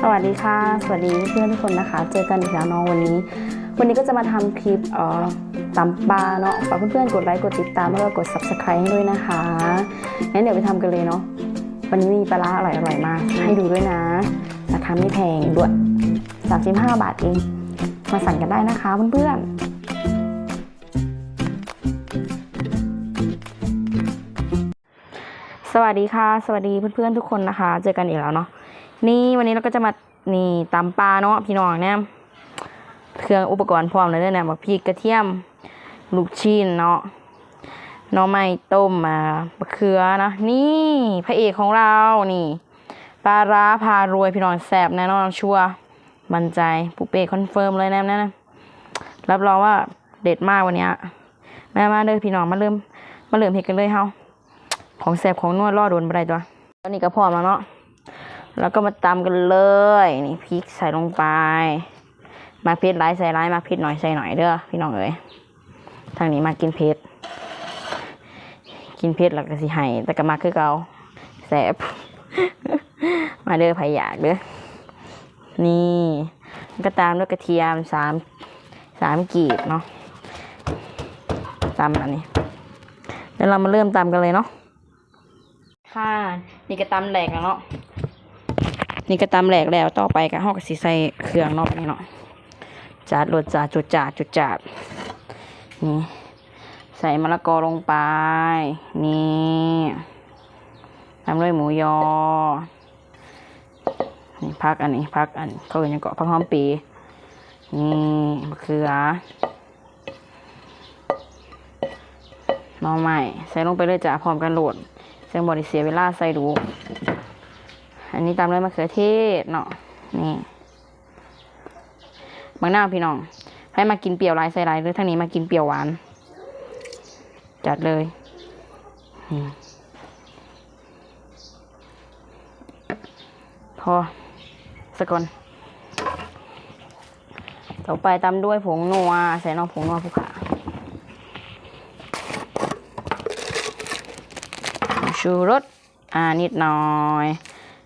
สวัสดีค่ะ สวัสดีเพื่อนทุกคนนะคะ เจอกันอีกแล้วเนาะวันนี้ วันนี้ก็จะมาทำคลิปเอ่อตำปลาเนาะฝากเพื่อนๆกดไลค์กดติดตามแล้วก็กด subscribe ให้ด้วยนะคะงั้นเดี๋ยวไปทำกันเลยเนาะวันนี้มีปลาร้าอร่อยๆมากให้ดูด้วยนะราคาไม่แพงด้วย35 บาทเองมาสั่งกันได้นะคะเพื่อนๆสวัสดีค่ะ สวัสดีเพื่อนๆทุกคนนะคะ เจอกันอีกแล้วเนาะ นี่วันนี้เราก็จะมานี่ตำปลาเนาะพี่น้องเนี่ยเครื่องอุปกรณ์พร้อมเลยเนี่ยบักพริกกระเทียม ลูกชิ้นเนาะน่อไม้ต้มมาบะเขือนะนี่พระเอกของเรานี่ปลาร้าพารวยพี่น้องแสบแน่นอนชัวร์มั่นใจปูเป้คอนเฟิร์มเลยแน่นะรับรองว่าเด็ดมากวันนี้แม่มาเด้อพี่น้องมาเริ่มมาเริ่มเห็ดกันเลยเฮาของแสบของนวดรอโดนบ่ได้ตัวตอนนี้ก็พร้อมแล้วเนาะ แล้วก็มาตำกันเลย นี่พริกใส่ลงไปมาเผ็ดร้ายใส่ร้ายมาเผ็ดหน่อยใส่หน่อยเด้อพี่น้องเอ๋ยทางนี้มากินเผ็ดกินเผ็ดแล้วก็สิให้แต่ก็มาคือเก่าแสบมาเด้อไผอยากเด้อนี่ก็ตามด้วยกระเทียมสามสามกีบเนาะตำอันนี้เดี๋ยวเรามาเริ่มตำกันเลยเนาะค่ะนี่ก็ตำแหลกแล้วเนาะ นี่ก็ตำแหลกแล้วต่อไปก็ห่อกับสีใส่เครื่องนอกนี้เนาะจาดรสจาดจุดจาดจุดจาดนี่ใส่มะละกอลงไป นี่ตามด้วยหมูยอ นี่พักอันนี้พักอันเขาเรียกยังเกาะพักหอมปี นี่มะเขือน่อไม้ใส่ลงไปเลยจ้ะพร้อมกันโหลดเสียงบริเสียเวลาใส่ดู อันนี้ตามด้วยมะเขือเทศเนาะนี่บางหน้าวพี่น้อง ให้มากินเปรี้ยวหลายใส่หลายหรือทางนี้มากินเปรี้ยวหวาน จัดเลยอพอสกอนต่อไปตามด้วยผงนัวใส่นองผงนัวผู้ขาชูรสอ่านิดหน่อย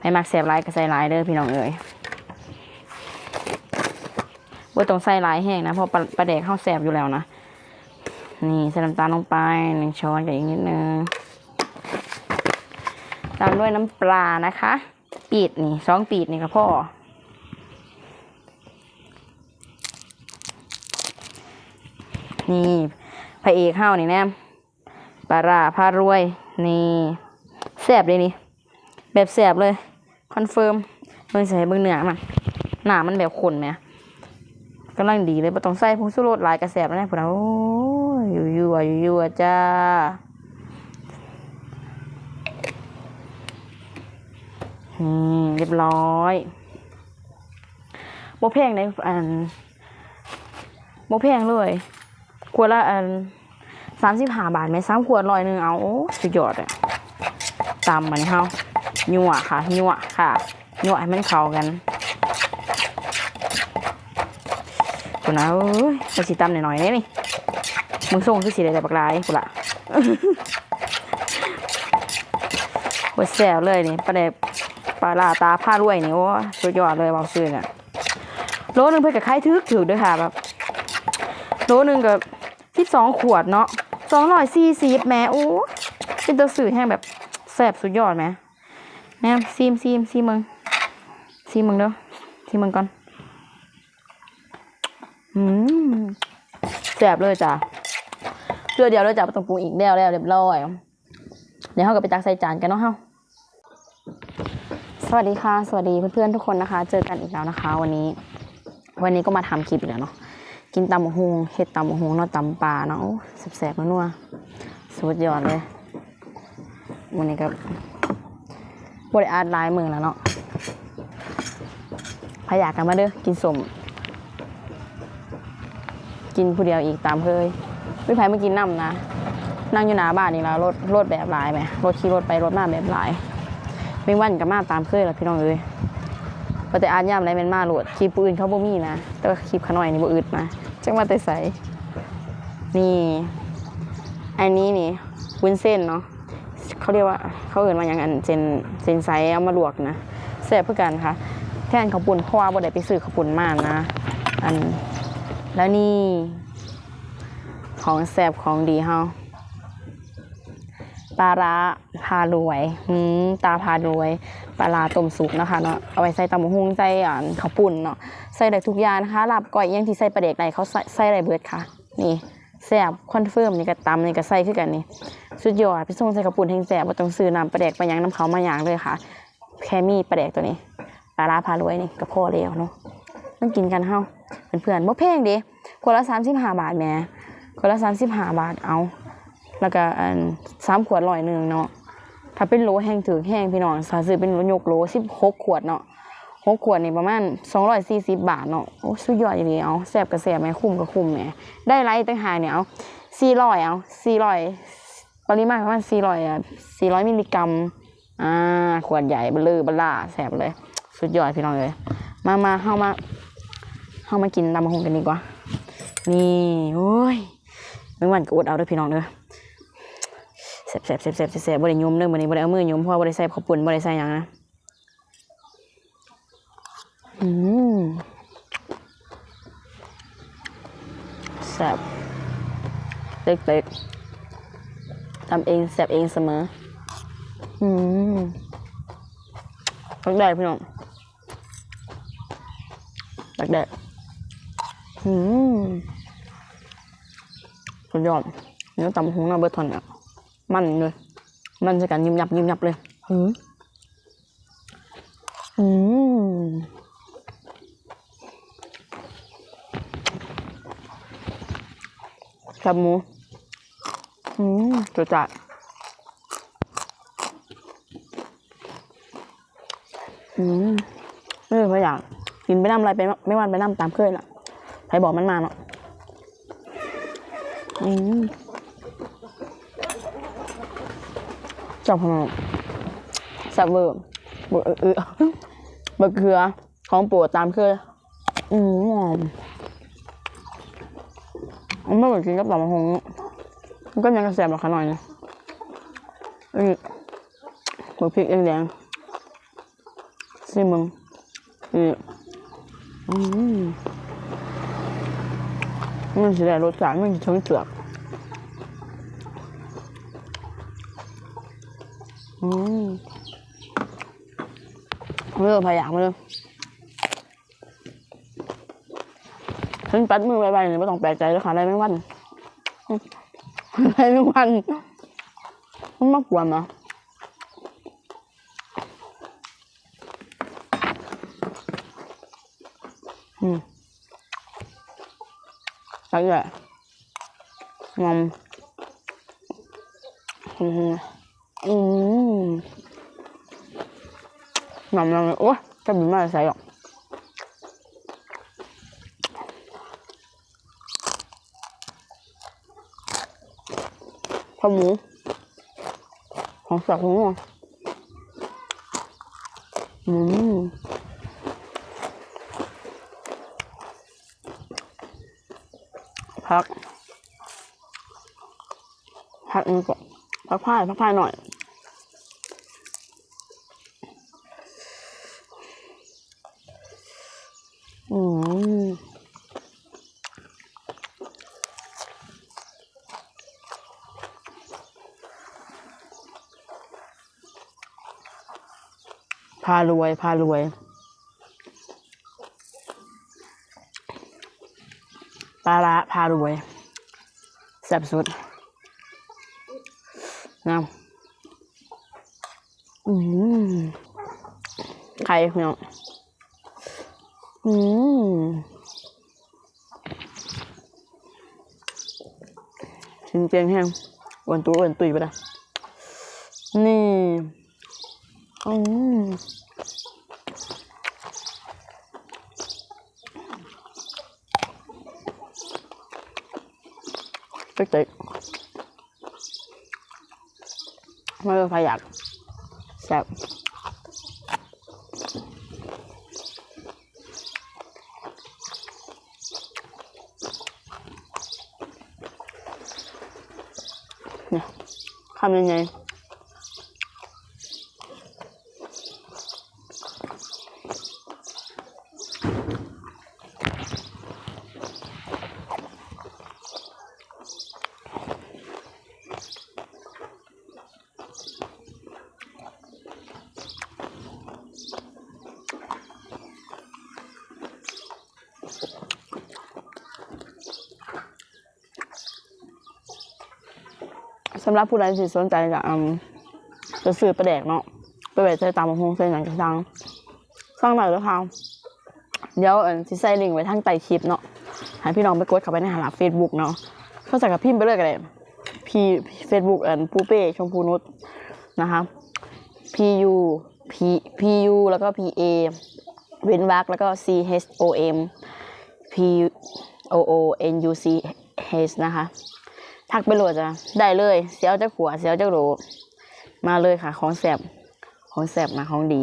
ไม่มักเสียบหลายก็ใส่หลายเด้อพี่น้องเอ๋ยว่าต้องใส่หลายแห้งนะเพราะปลาแดกข้าวแสบอยู่แล้วนะ นี่ใส่น้ำตาลลงไปหนึ่งช้อนกับอีกนิดนึงตามด้วยน้ำปลานะคะ ปีดนี่สองปีดนี่ก็พ่อนี่พระเอกข้าวนี่แน่ปลาร่าพารวย นี่แสบเลยนี่ แบบแสบเลย คอนเฟิร์มเบิ่งใส่เบิ่งเนื้อมันหนามันแบบขนไหมกำลังดีเลยบ่ต้องใส่ผงชูรสหลายกระแสบแล้วนะพวกเราโอ้ยอยู่อยู่อะอยู่ยู่อะจ้าอืมเรียบร้อยโบแพลงในอันโบแพลงเลยขวดละอันสามสิบห้าบาทไหมสามขวดร้อยหนึ่งเอาสุดยอดเลยตำมันเข้า ยั่วค่ะยั่วค่ะยั่วให้มันเข้ากันกูนะเอ้ยมาสิตำหน่อยๆนี่ยนี่มึงส่งคือสีอะไรแต่ปากลายกูละโอ้ยแซ่บเลยนี่ปลาเดบปลาลาตาผ้ารวยนี่โอ้สุดยอดเลยเบาซื้อเนี่ยโลนึงเพื่อกับไข่ทึกถือด้วยค่ะแบบโลนึงกับที่สองขวดเนาะสองร้อยสี่สิบแม่โอ้เป็นตัวสื่อแห้งแบบแซ่บสุดยอดไหม แน่ซีมซีมซีมึงซีมึงเด้อซีมึงก่อนอืมแซ่บเลยจ้ะเพื่อเดียวเลยจ้ะไม่ต้องปรุงอีกแล้วแล้วเรียบร้อยเดี๋ยวเขาก็ไปตักใส่จานกันเนาะเฮาสวัสดีค่ะ สวัสดีเพื่อนๆทุกคนนะคะ เจอกันอีกแล้วนะคะ วันนี้ วันนี้ก็มาทำคลิปอีกแล้วเนาะกินตำบักฮุงเห็ดตำบักฮุงเนาะตำปลาเนาะแซ่บๆนัวๆสุดยอดเลยวันนี้ก็ บริอาร์ตลายมือแล้วเนาะพยากกันมาเด้อกินสม กินผู้เดียวอีกตามเคยไม่ไผมากินน้ำนะ นั่งอยู่หน้าบ้านนี่แล้วรถรถแบบลายไหมรถขี่รถไปรถมาแบบลายไม่วันกับมาตามเคยแล้วพี่น้องเอ้ยปฏิอาร์ย่ำอะไรเป็นมาหลดคลิปปืนเขาบ่มีนะ แต่ว่าคลิปขน่อยนี่บ่อึดนะจังว่าแต่ใสนี่ อันนี้นี่วุ้นเส้นเนาะ เขาเรียกว่าเขาเอื่นว่าอย่างอันเซนเซนไซเอามาลวกนะแซ่บเพื่อกันค่ะ แทนข้าวปุ่นเพราะว่าบ่ได้ไปซื้อข้าวปุ่นมานะ อันแล้วนี่ของแซ่บของดีเฮาปลาร้าพารวยหืมตาพารวยปลาร้าต้มสุกนะคะเนาะเอาไว้ใส่ตำบักหุ่งใส่อ่านข้าวปุ่นเนาะใส่ได้ทุกอย่างนะคะลาบก้อยยังที่ใส่ปลาเด็กใดเขาใส่ใส่ได้เบิดค่ะ นี่ แซ่บคอนเฟิร์มนี่ก็ตำนี่ก็ใส่คือกันนี่สุดยอดพี่ส่งใส่ข้าปุ่นแห้งแซ่บบ่ต้องซื้อน้ำปลาเด็กไปหยังน้ำเขามาหยางเลยค่ะ แค่มีปลาเด็กตัวนี้ปลาราพารวยนี่ก็พอแล้วเนาะมันกินกันเฮาเพื่อนๆบ่แพงเด้คนละ35บห้าบาทแหมคนละ35บห้าบาทเอา แล้วก็อันสามขวดร้อยหนึ่งเนาะถ้าเป็นโหลแห้งถือแห้งพี่น้องสาซื้อเป็นโหลยกโหลสิบหกขวดเนาะ หกขวดนี่ประมาณสองร้อยสี่สิบบาทเนาะโอ้สุดยอดอย่างนี้เอาแสบกับแสบไหมคุ้มกับคุ้มแหมได้ไรตั้งหากเนี่ยเอาสี่ร้อยเอาสี่ร้อยปริมาณประมาณสี่ร้อยอะสี่ร้อยมิลลิกรัมอ่าขวดใหญ่เบลอเบล่าแสบเลย สุดยอดพี่น้องเลยมามาเข้ามาเข้ามากินตำมะฮงกันดีกว่า นี่โอ้ยไม่หวันก็อดเอาด้วยพี่น้องเด้อแสบแสบแสบแสบแสบบ่ได้ยุมเด้อมื้อนี้บ่ได้เอามือยุมเพราะบ่ได้ใส่ข้าวปุ้นบ่ได้ใส่ยังนะ อืมแสบเล็กๆทำเองแสบเองเสมอ อืมตักแดดพี่น้องตักแดดอืมสุดยอดเนื้อตำหงหน้าเบอร์ทอนเนี่ยมันเลย มันจะกันยิมยับยิมยับเลยอืมอืม แคบหมู อืมจุดจัดอืมเออไม่อยากกินไปน้ำอะไรไปไม่วันไปน้ำตามเคยล่ะใครบอกมันมาเนาะอืมจับพนันสับเบอร์เบอร์เออเบอร์เคือของโปรดตามเคยอืมอ มันไม่เหมือนกินกับปลาหงมันก็ยังกระแสบหรอกขน่อยนะนี่เบอร์พริกแดงๆซิมึงนี่อืมมันสิได้รสชาติมันจะทั้งเจือกอืมเริ่มพยายามเลย ฉันปัดมือไวๆเลยไม่ต้องแปลกใจเลยค่ะอะไรไม่วันอืมอะไรไม่วันมันมากกว่านะอืมอะไรอะงอมอืมอืมงำลังโอ้ยจะบินมาใส่หรอก ข้าวหมู ของสับหมูอะอืมพัก พักนี่ก่อนพักผ้าพักผ้าหน่อยอืมารวย พารวย ปลาละพารวยแซ่บสุดน้ำอืมไข่เนาะอืมชินเจียงแห้งอวันตัวอวันตุยไปละนี่อืม เจ๊กๆไม่เป็นพยักแซ่บเนี่ยทำยังไงำหรับผู้ใดที่สนใจจะอืมจะซื้อปลาแดกเนาะไปไว้ใส่ตามหงเส้นอย่างกระซังสร้างหน่อยแล้วค่ะเดี๋ยวเอันสิใส่ลิงก์ไว้ทางใต้คลิปเนาะให้พี่น้องไปกดเข้าไปในหาเฟซบุ๊กเนาะเข้าใจกับพิมพ์ไปเลยก็ได้พีเฟซบุ๊กเอันปูเป้ชมพูนุชนะคะ P U P P U แล้วก็ P A เว้นวรรคแล้วก็ C H O M P O O N U C H นะคะ ทักไปโหลดจ้ะได้เลยเสียวเจ้าขัวเสียวเจ้าโหลมาเลยค่ะ ของแสบของแสบนะของดี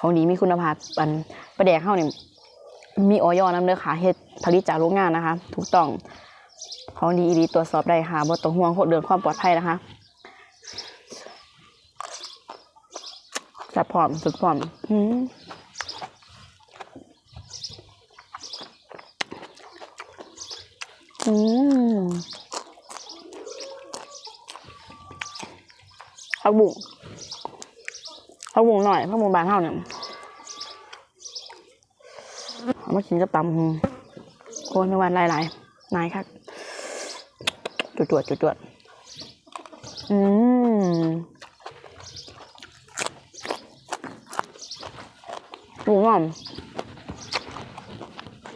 ของดีมีคุณภาพอันประแดกเข้าเนี่ยมีออยอน้ำเด้อค่ะเฮ็ดผลิตจากโรงงานนะคะ ถูกต้องของดีดีตรวจสอบได้ค่ะบ่ต้องห่วงเรื่องความปลอดภัยนะคะจับพร้อมสุดพร้อมอืม ผักบุ้งผักบุ้งหน่อยผักบุ้งบานเท่าเนี่ยเอามากินกับตำหงโคนในวันหลายๆนายครับจุดจวดจุดจวดอืมหูงอม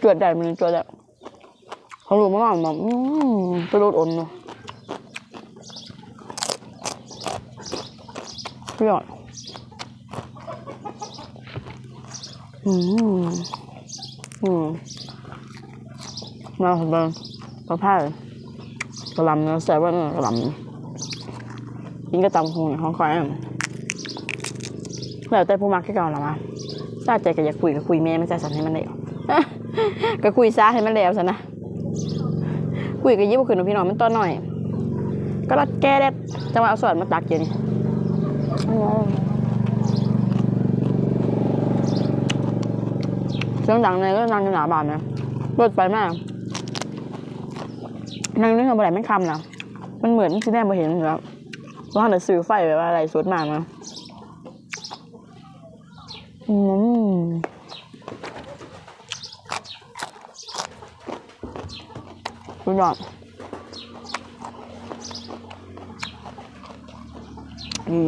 จวดได้มันจวดได้เขาหลูมันงอมแบบอืมกระโดดอ่อนเนาะ เปรี้ยว อืมอืมน่าสนใจกระเพรากระลำเนื้อแซ่บว่าเนื้อกระลำกินกระตำคงของคอยแล้วแต่ผู้มักที่เก่าหรอมาถ้าใจก็อยากคุยก็คุยแม่ไม่ใช่สันให้มันเดียวก็คุยซะให้มันแล้วซะนะคุยกับยิ้มขึ้นพี่น้องมันตอนหน่อย ก็รัดแก้เด็ดจะมาเอาสอดมาตักอยู่นี่ เสียงดังเลยก็นั่งอยู่หนาบานนะรถไปมากนั่งนึกเอาไปไหนไม่คำนะมันเหมือนที่แน่มาเห็นอยู่แล้วว่าหันซื้อไฟแบบว่าอะไรสดมากนะอืมสุดยอด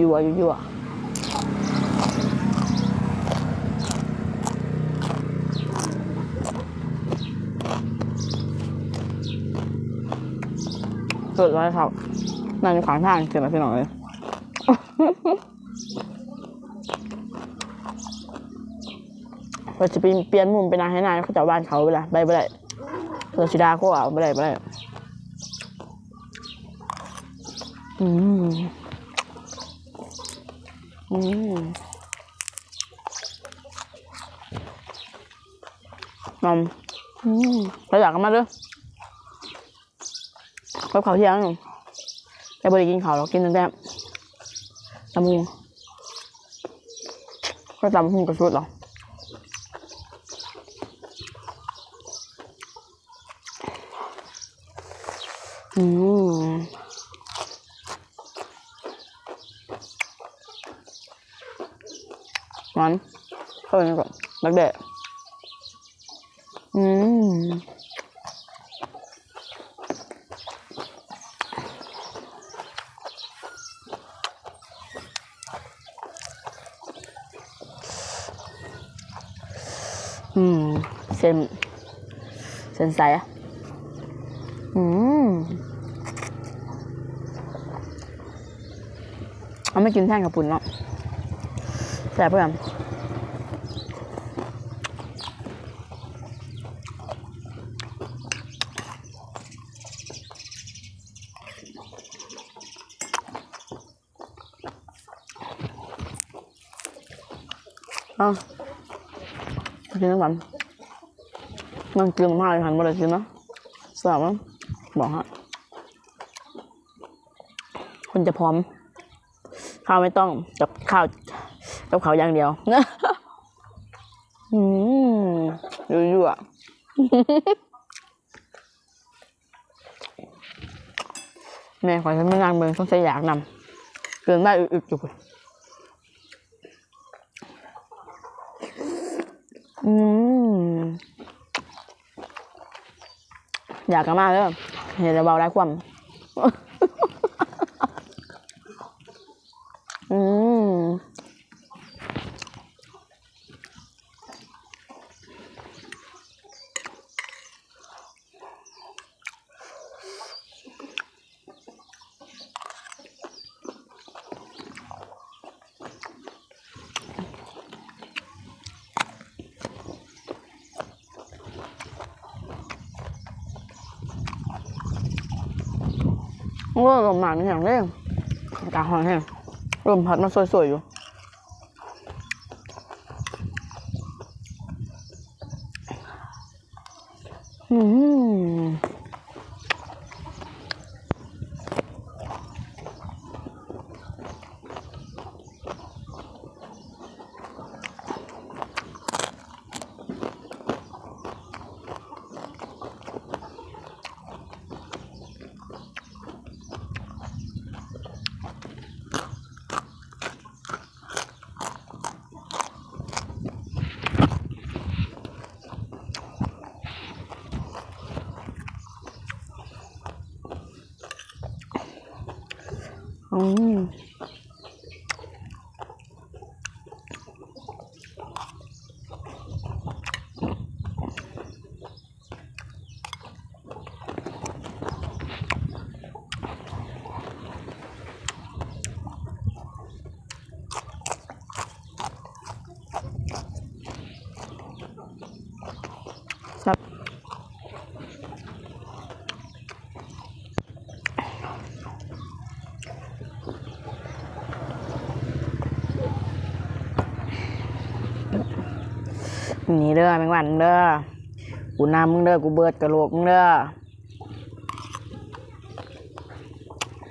ยั่วๆยั่ว สุดเลยครับนั่งอยู่ขวางทางเสียงอะพี่หน้อยเราจะเปลี่ยนมุมเป็นางให้นายเขาจะบ้านเขาไปละไปไปเลยเราชิดาเขาเอาไปเลยไปเลยอืมอืมนมอืมเราอยากกันมาด้วย กับข้าวเที่ยงหนูแต่บริกินข้าวเรากินตั้งแต่ตำมุงก็ตำมุงกับชุดหรออืมมันเข้าไปนี่ก่อนนักเดะอืม อืม เส้นเส้นใสอะอืมเอาไม่กินแท่งกับปุ่นเนาะแซ่เพื่อนเอ้ากินน้ำ มันมันกินมากเลยหันมาเลยกินนะสาวมั้งบอกฮะคนจะพร้อม ข้าวไม่ต้องกับข้าวกับข้าวอย่างเดียวนะอืมอยู่อะแม่ขอฉันไม่นางเมืองต้องใช้อยากนำเกินได้อึกๆอยู่พุ่นอืม อยากกันมากเลยเห็นเราเบาได้ความ โอ้ลมหนาวนี่แห้งเร่งอากาศร้อนแห้งลมพัดมาสวยๆอยู่ อืมอืมครับ นี่เด้อแมงวันเด้อกูนำมึงเด้อกูเบิดกระโหลกมึงเด้อ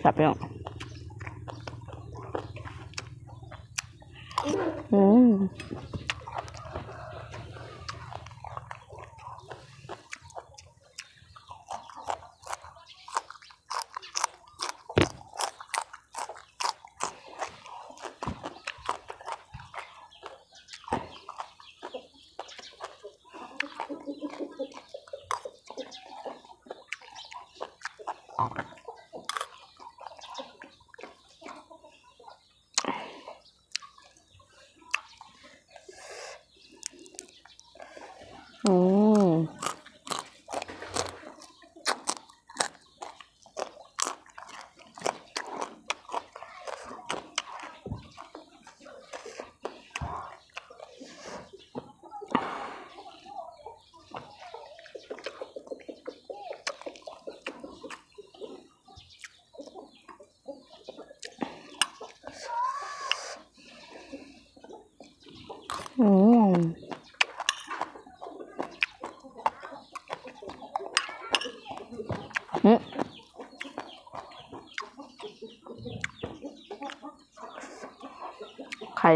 สับไปเนาะอืม อื ใคร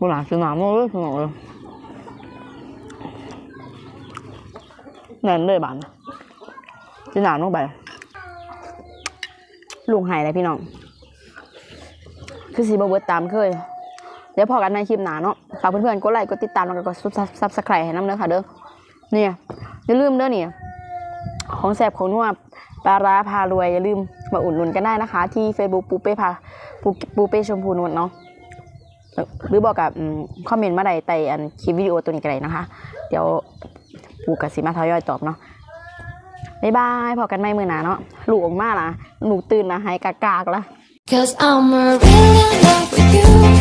บหลานซื้อหนามเลยซื้อหนามเลย แน่นเลยบานซื้อหนามลงไปลุงหายเลยพี่น้อง คือสีบเวิร์ดตามเคย เดี๋ยวพอกันในคลิปหนาเนาะฝากเพื่อนๆกดไลค์กดติดตามแล้วก็กดซับสไครต์ให้น้ำเด้อค่ะเด้อเนี่ยอย่าลืมเด้อเนี่ยของแสบของนัวปลาร้าพารวยอย่าลืมมาอุดหนุนกันได้นะคะ ที่ Facebook ปูเป้พาปูปูเป้ชมพูนวลเนาะหรือบอกกับคอมเมนต์มาใดใต้อันคลิปวิดีโอตัวนี้ก็ได้นะคะ เดี๋ยว ปูกับสิมาทยอยตอบเนาะบ๊ายบายพอกันไม่มือหนาเนาะหลูกออกมาล่ะลูกตื่นนะหายกากๆละ Cause I'm a real love with you.